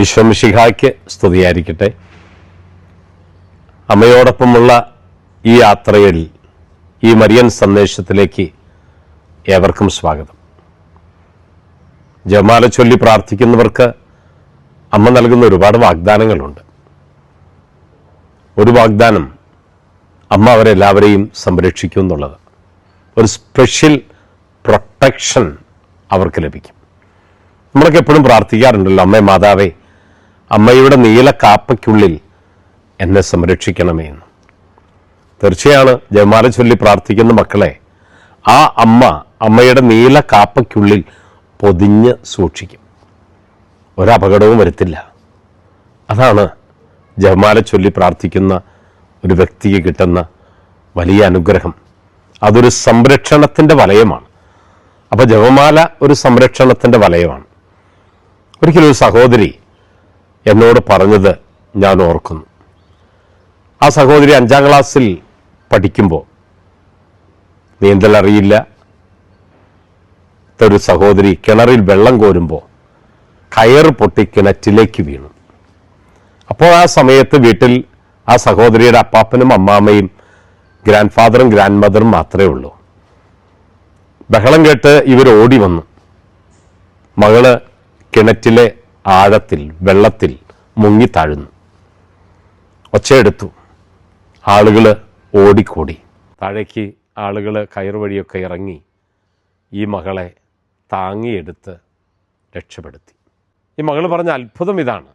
ഈശ്വമിഷിഹായ്ക്ക് സ്തുതിയായിരിക്കട്ടെ. അമ്മയോടൊപ്പമുള്ള ഈ യാത്രയിൽ ഈ മരിയൻ സന്ദേശത്തിലേക്ക് ഏവർക്കും സ്വാഗതം. ജമാല ചൊല്ലി പ്രാർത്ഥിക്കുന്നവർക്ക് അമ്മ നൽകുന്ന ഒരുപാട് വാഗ്ദാനങ്ങളുണ്ട്. ഒരു വാഗ്ദാനം അമ്മ അവരെല്ലാവരെയും സംരക്ഷിക്കും എന്നുള്ളത്. ഒരു സ്പെഷ്യൽ പ്രൊട്ടക്ഷൻ അവർക്ക് ലഭിക്കും. നമ്മളൊക്കെ എപ്പോഴും പ്രാർത്ഥിക്കാറുണ്ടല്ലോ അമ്മേ മാതാവേ അമ്മയുടെ നീല കാപ്പയ്ക്കുള്ളിൽ എന്നെ സംരക്ഷിക്കണമേ എന്ന്. തീർച്ചയാണ് ജയമാല ചൊല്ലി പ്രാർത്ഥിക്കുന്ന മക്കളെ ആ അമ്മ അമ്മയുടെ നീല കാപ്പയ്ക്കുള്ളിൽ പൊതിഞ്ഞ് സൂക്ഷിക്കും. ഒരപകടവും വരുത്തില്ല. അതാണ് ജപമാല ചൊല്ലി പ്രാർത്ഥിക്കുന്ന ഒരു വ്യക്തിക്ക് കിട്ടുന്ന വലിയ അനുഗ്രഹം. അതൊരു സംരക്ഷണത്തിന്റെ വലയമാണ്. അപ്പോൾ ജപമാല ഒരു സംരക്ഷണത്തിന്റെ വലയമാണ്. ഒരിക്കലും ഒരു സഹോദരി എന്നോട് പറഞ്ഞത് ഞാൻ ഓർക്കുന്നു. ആ സഹോദരി അഞ്ചാം ക്ലാസ്സിൽ പഠിക്കുമ്പോൾ നീന്തൽ അറിയില്ല ഒരു സഹോദരി കിണറിൽ വെള്ളം കോരുമ്പോൾ കയർ പൊട്ടി കിണറ്റിലേക്ക് വീണു. അപ്പോൾ ആ സമയത്ത് വീട്ടിൽ ആ സഹോദരിയുടെ അപ്പാപ്പനും അമ്മാമ്മയും ഗ്രാൻഡ് ഫാദറും ഗ്രാൻഡ് മദറും മാത്രമേ ഉള്ളൂ. ബഹളം കേട്ട് ഇവർ ഓടി വന്നു. മകൾ കിണറ്റിലെ ആഴത്തിൽ വെള്ളത്തിൽ മുങ്ങി താഴുന്നു. ഒച്ചയെടുത്തു. ആളുകൾ ഓടിക്കൂടി. താഴേക്ക് ആളുകൾ കയറ് വഴിയൊക്കെ ഇറങ്ങി ഈ മകളെ താങ്ങിയെടുത്ത് രക്ഷപ്പെടുത്തി. ഈ മകൾ പറഞ്ഞ അത്ഭുതം ഇതാണ്.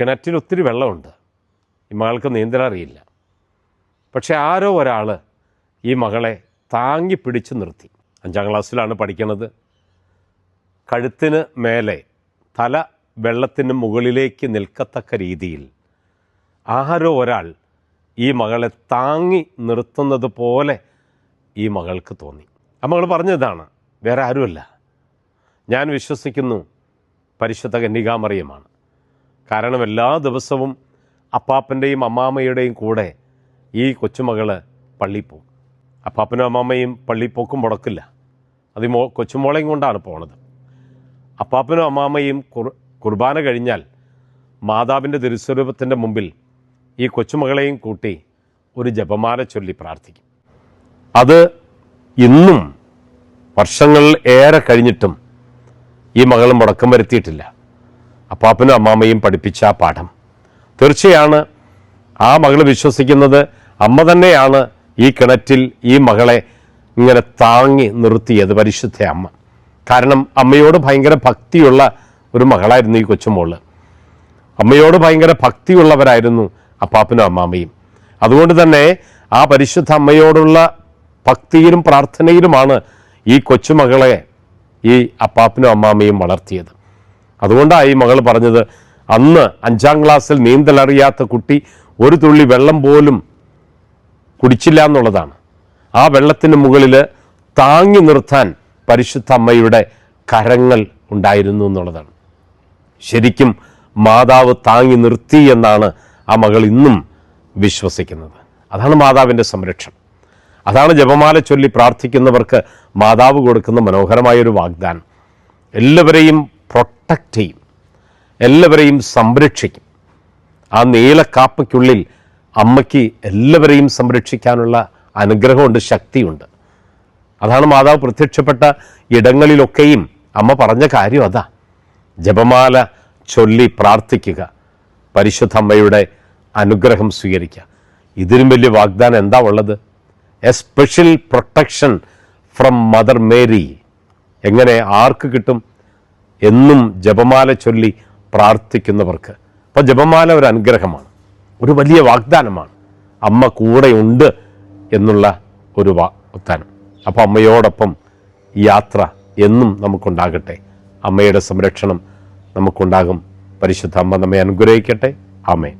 കിണറ്റിൽ ഒത്തിരി വെള്ളമുണ്ട്. ഈ മകൾക്ക് നീന്തൽ അറിയില്ല. പക്ഷെ ആരോ ഒരാൾ ഈ മകളെ താങ്ങി പിടിച്ചു നിർത്തി. അഞ്ചാം ക്ലാസ്സിലാണ് പഠിക്കുന്നത് കഴുത്തിന് മേലെ തല വെള്ളത്തിന് മുകളിലേക്ക് നിൽക്കത്തക്ക രീതിയിൽ ആരോ ഒരാൾ ഈ മകളെ താങ്ങി നിർത്തുന്നത് പോലെ ഈ മകൾക്ക് തോന്നി. ആ മകൾ പറഞ്ഞതാണ് വേറെ ആരുമല്ല. ഞാൻ വിശ്വസിക്കുന്നു പരിശുദ്ധ കന്യകാമറിയമാണ്. കാരണം എല്ലാ ദിവസവും അപ്പാപ്പന്റെയും അമ്മാമ്മയുടെയും കൂടെ ഈ കൊച്ചുമകൾ പള്ളിയിൽ പോകും അപ്പാപ്പനും അമ്മാമ്മയും പള്ളിയിൽ പോക്കും മുടക്കില്ല. അത് കൊച്ചുമോളെയും കൊണ്ടാണ് പോണത്. അപ്പാപ്പനും അമ്മാമ്മയും കുർ കുർബാന കഴിഞ്ഞാൽ മാതാവിന്റെ തിരുസ്വരൂപത്തിന്റെ മുമ്പിൽ ഈ കൊച്ചുമകളെയും കൂട്ടി ഒരു ജപമാല ചൊല്ലി പ്രാർത്ഥിക്കും. അത് ഇന്നും വർഷങ്ങൾ ഏറെ കഴിഞ്ഞിട്ടും ഈ മകൾ മുടക്കം വരുത്തിയിട്ടില്ല. അപ്പാപ്പനും അമ്മാമ്മയും പഠിപ്പിച്ച ആ പാഠം. തീർച്ചയാണ് ആ മകൾ വിശ്വസിക്കുന്നത് അമ്മ തന്നെയാണ് ഈ കിണറ്റിൽ ഈ മകളെ ഇങ്ങനെ താങ്ങി നിർത്തിയത് പരിശുദ്ധ അമ്മ. കാരണം അമ്മയോട് ഭയങ്കര ഭക്തിയുള്ള ഒരു മകളായിരുന്നു ഈ കൊച്ചുമോൾ. അമ്മയോട് ഭയങ്കര ഭക്തിയുള്ളവരായിരുന്നു അപ്പാപ്പനും അമ്മാമ്മയും അതുകൊണ്ട് തന്നെ ആ പരിശുദ്ധ അമ്മയോടുള്ള ഭക്തിയിലും പ്രാർത്ഥനയിലുമാണ് ഈ കൊച്ചുമകളെ ഈ അപ്പാപ്പനും അമ്മാമ്മയും വളർത്തിയത്. അതുകൊണ്ടാണ് ഈ മകൾ പറഞ്ഞത് അന്ന് അഞ്ചാം ക്ലാസ്സിൽ നീന്തലറിയാത്ത കുട്ടി ഒരു തുള്ളി വെള്ളം പോലും കുടിച്ചില്ല എന്നുള്ളതാണ്. ആ വെള്ളത്തിന് മുകളിൽ താങ്ങി നിർത്താൻ പരിശുദ്ധ അമ്മയുടെ കരങ്ങൾ ഉണ്ടായിരുന്നു എന്നുള്ളതാണ്. ശരിക്കും മാതാവ് താങ്ങി നിർത്തി എന്നാണ് ആ മകൾ ഇന്നും വിശ്വസിക്കുന്നത്. അതാണ് മാതാവിന്റെ സംരക്ഷണം. അതാണ് ജപമാല ചൊല്ലി പ്രാർത്ഥിക്കുന്നവർക്ക് മാതാവ് കൊടുക്കുന്ന മനോഹരമായൊരു വാഗ്ദാനം. എല്ലാവരെയും പ്രൊട്ടക്റ്റ് ചെയ്യും. എല്ലാവരെയും സംരക്ഷിക്കും. ആ നീലക്കാപ്പയ്ക്കുള്ളിൽ അമ്മയ്ക്ക് എല്ലാവരെയും സംരക്ഷിക്കാനുള്ള അനുഗ്രഹമുണ്ട് ശക്തിയുണ്ട്. അതാണ് മാതാവ് പ്രത്യക്ഷപ്പെട്ട ഇടങ്ങളിലൊക്കെയും അമ്മ പറഞ്ഞ കാര്യം അതാ. ജപമാല ചൊല്ലി പ്രാർത്ഥിക്കുക പരിശുദ്ധ അമ്മയുടെ അനുഗ്രഹം സ്വീകരിക്കുക. ഇതിലും വലിയ വാഗ്ദാനം എന്താ ഉള്ളത്? A special protection from Mother Mary എങ്ങനെ ആർക്ക് കിട്ടും? എന്നും ജപമാല ചൊല്ലി പ്രാർത്ഥിക്കുന്നവർക്ക്. അപ്പോൾ ജപമാല ഒരു അനുഗ്രഹമാണ് ഒരു വലിയ വാഗ്ദാനമാണ്. അമ്മ കൂടെയുണ്ട് എന്നുള്ള ഒരു വാഗ്ദാനം. അപ്പോൾ അമ്മയോടൊപ്പം യാത്ര എന്നും നമുക്കുണ്ടാകട്ടെ. അമ്മയുടെ സംരക്ഷണം നമുക്കുണ്ടാകും. പരിശുദ്ധ അമ്മ നമ്മെ അനുഗ്രഹിക്കട്ടെ. ആമേ